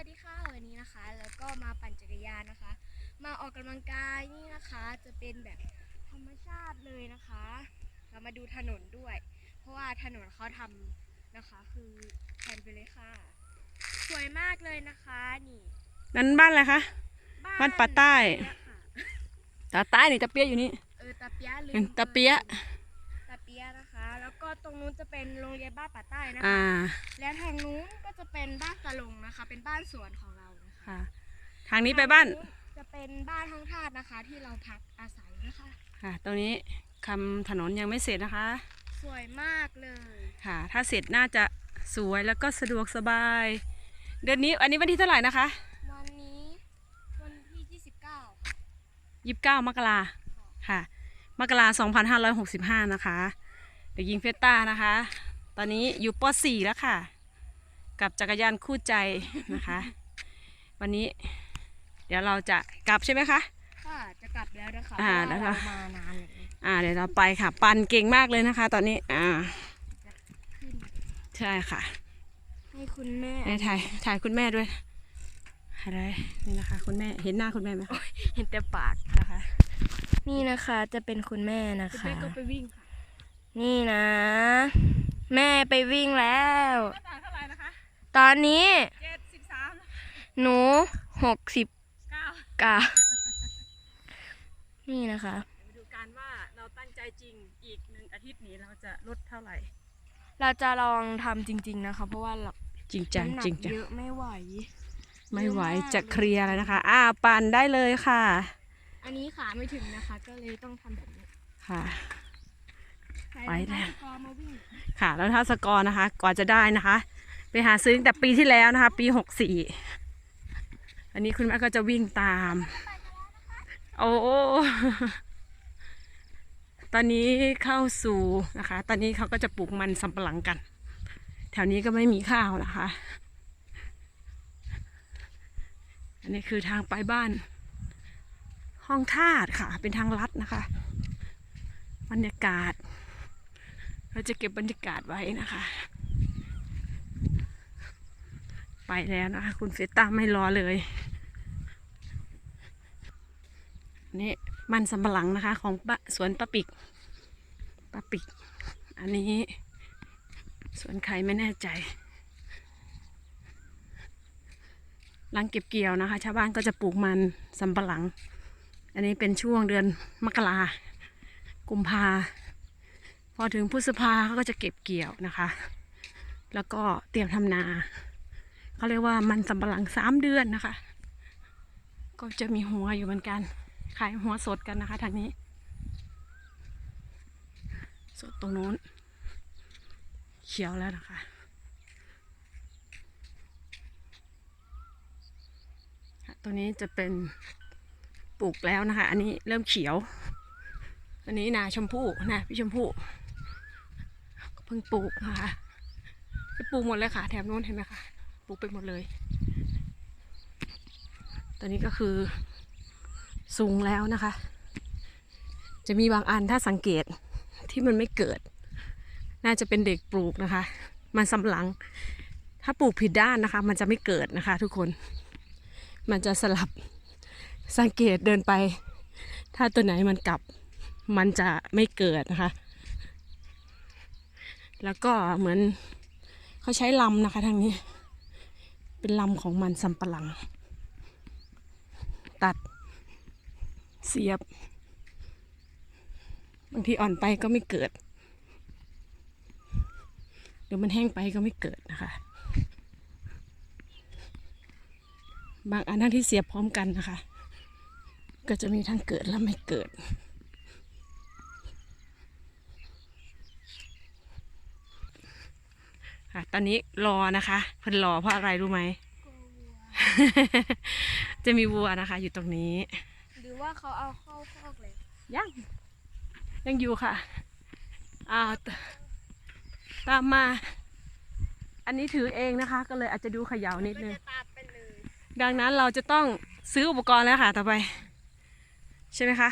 วัสดีค่ะวันนี้นะคะ แล้วก็มาปั่นจักรยานนะคะ มาออกกำลังกายนี่นะคะ จะเป็นแบบธรรมชาติเลยนะคะ เรามาดูถนนด้วย เพราะว่าถนนเขาทำนะคะ คือแทนไปเลยค่ะ สวยมากเลยนะคะนี่นั้นบ้านอะไรคะ บ้านป่าใต้ตะเปี๊ยะค่ะตาใต้นี่ตะเปียะอยู่นี่ เออตาเปียะลืเห็นมตะเปี๊ยะตาเปียะนะคะ แล้วก็ตรงนู้นจะเป็นโรงเรียนบ้านป่าใต้นะอ่าคะและทางนู้นก็จะเป็นบ้านตะลงนะคะ เป็นบ้านสวนของเรานะคะค่ะ ทางนี้ไปบ้านจะเป็นบ้านห้องทาสนะคะ ที่เราพักอาศัยนะคะ ค่ะ ตรงนี้คำถนนยังไม่เสร็จนะคะ สวยมากเลยค่ะ ถ้าเสร็จน่าจะสวยแล้วก็สะดวกสบาย เดือนนี้อันนี้วันที่เท่าไหร่นะคะวันนี้วันที่ 29ยี่สิบเก้ามกราค่ะ มกราสองพันห้าร้อยหกสิบห้านะคะ เด็กหญิงเฟตต้านะคะ ตอนนี้อยู่ป .4 แล้วค่ะ กับจักรยานคู่ใจนะคะ วันนี้ เดี๋ยวเราจะกลับใช่ไหมคะค่ะจะกลับแล้วนะคะอ่าเพระแล้วก็เรามานานเลยอ่าเดี๋ยวเราไปค่ะ ปันเก่งมากเลยนะคะ ตอนนี้อ่าขึ้นใช่ค่ะ ให้คุณแม่ได้ถ่ายถ่ายคุณแม่ด้วยอะไรนี่นะคะ คุณแม่เห็นหน้าคุณแม่ไหมคะเห็นแต่ปากนะคะ นี่นะคะจะเป็นคุณแม่นะคุณคะแม่ก็ไปวิ่งค่ะ นี่นะ แม่ไปวิ่งแล้ว หน้าตาเท่าไหร่นะคะตอนนี้เจ็ดสิบสามหนูหกสิบเก้า กา นี่นะคะ เดี๋ยวมาดูกันว่าเราตั้งใจจริงอีกหนึ่งอาทิตย์นี้เราจะลดเท่าไหร่ เราจะลองทำจริง ๆนะคะ เพราะว่าเราจริงจังน้ำหนักจริงจังเยอะไม่ไหว ไม่ไหวเยอะมาก จะเคลียร์แล้วนะคะ อ่าปั่นได้เลยค่ะอันนี้ขาไม่ถึงนะคะ ก็เลยต้องทำแบบนี้ค่ะใคร ไปแล้วค่ะ แล้วถ้าสกอร์นะคะก่อนจะได้นะคะ ไปหาซื้อแต่ปีที่แล้วนะคะ ปีหกสี่อันนี้คุณแม่ก็จะวิ่งตาม โอ้ตอนนี้เข้าสู่นะคะ ตอนนี้เขาก็จะปลูกมันสำปะหลังกัน แถวนี้ก็ไม่มีข้าวนะคะ อันนี้คือทางไปบ้าน ห้องทาสค่ะ เป็นทางลัดนะคะ บรรยากาศ เราจะเก็บบรรยากาศไว้นะคะ ไปแล้วนะคะ คุณเฟต้าไม่รอเลยนี่มันสำปะหลังนะคะ ของปะสวนปะปิกปะปิก อันนี้สวนใครไม่แน่ใจ หลังเก็บเกี่ยวนะคะ ชาวบ้านก็จะปลูกมันสำปะหลัง อันนี้เป็นช่วงเดือนมกรากุมภา พอถึงพฤษภาเขาก็จะเก็บเกี่ยวนะคะ แล้วก็เตรียมทำนาเขาเรียกว่ามันสำปะหลังสามเดือนนะคะ ก็จะมีหัวอยู่เหมือนกัน ขายหัวสดกันนะคะทางนี้ สดตรงนู้น เขียวแล้วนะคะตัวนี้จะเป็นปลูกแล้วนะคะ อันนี้เริ่มเขียว อันนี้นาชมพู่นะพี่ชมพู่ เพิ่งปลูกนะคะปปลูกหมดเลยค่ะ แถบนู้นเห็นไหมคะปลูกไปหมดเลย ตอนนี้ก็คือสูงแล้วนะคะ จะมีบางอันถ้าสังเกตที่มันไม่เกิด น่าจะเป็นเด็กปลูกนะคะ มันสำลัง ถ้าปลูกผิดด้านนะคะ มันจะไม่เกิดนะคะ ทุกคน มันจะสลับสังเกตเดินไป ถ้าตัวไหนมันกลับ มันจะไม่เกิดนะคะ แล้วก็เหมือนเขาใช้ลำนะคะทางนี้ เป็นลำของมันสำปะหลัง ตัดเสียบ บางทีอ่อนไปก็ไม่เกิดหรือมันแห้งไปก็ไม่เกิดนะคะ บางอันทั้งที่เสียบพร้อมกันนะคะ ก็จะมีทั้งเกิดและไม่เกิด ค่ะ ตอนนี้รอนะคะเพิ่นรอเพราะอะไรรู้ไหม จะมีวัวนะคะ อยู่ตรงนี้ หรือว่าเขาเอาเข้าคอกเลยยัง ยังอยู่ค่ะอ้าวตตามมา อันนี้ถือเองนะคะ ก็เลยอาจจะดูเขย่านิดนึงจะตามไปเลยดังนั้นเราจะต้องซื้ออุปกรณ์แล้วค่ะ ต่อไป ใช่ไหมคะ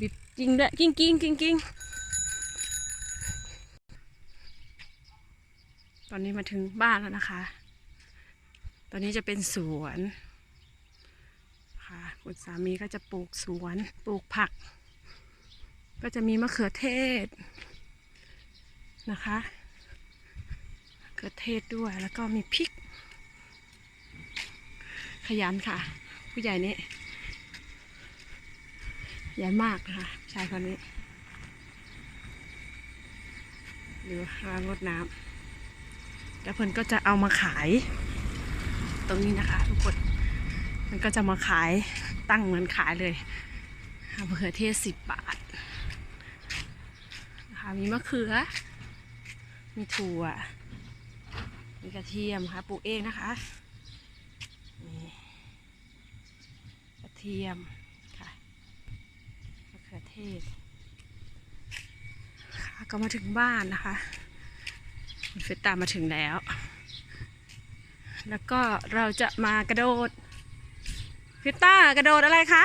บิดจริงด้วยกิ้งกิ้งกิ้งกิ้ง อนนี้มาถึงบ้านแล้วนะคะ ตอนนี้จะเป็นสวนค่ะคุณสามีก็จะปลูกสวน ปลูกผัก ก็จะมีมะเขือเทศนะคะมะเขือเทศด้วย แล้วก็มีพริก ขยันค่ะ ผู้ใหญ่นี่ขยันมากนะคะชายคนนี้หรือรางรดน้ำ แล้วเพิ่นก็จะเอามาขาย ตรงนี้นะคะทุกคน มันก็จะมาขายตั้งเหมือนขายเลยมะเขือเทศสิบบาทนะคะมีมะเขือ มีถั่ว มีกระเทียมค่ะปลูกเองนะคะมีกระเทียมค่ะมะเขือเทศค่ะก็มาถึงบ้านนะคะ เฟตตามมาถึงแล้ว แล้วก็เราจะมากระโดดพิต้ากระโดดอะไรคะ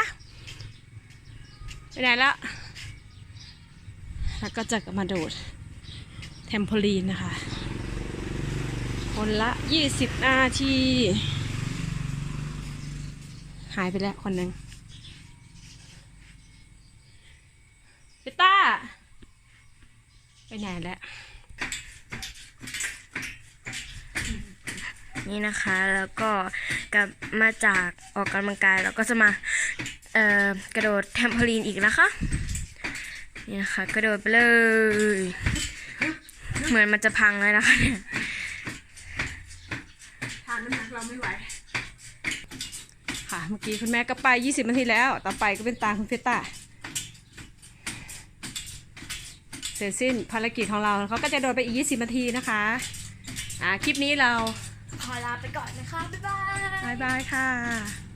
ไปไหนแล้วแล้วก็จะมาโดดเทมโพลีนนะคะ คนละ 20 นาที หายไปแล้วคนหนึ่งพิต้า ไปไหนแล้ว นี่นะคะ แล้วก็กลับมาจากออกกำลังกายแล้วก็จะมาเอ่อกระโดดแทมโพลีนอีกนะคะนี่นะคะกระโดดไปเลย เหมือนมันจะพังเลยนะคะเนี่ยทานน้ำหนักเราไม่ไหวค่ะเมื่อกี้คุณแม่ก็ไป 20นาทีแล้ว ต่อไปก็เป็นตาคุณเพชรตาเสร็จสิ้นภารกิจของเราเขาก็จะโดนไปอีก 20นาทีนะคะ อ่า คลิปนี้เรา ขอลาไปก่อนนะคะ บ๊ายบาย บ๊ายบายค่ะ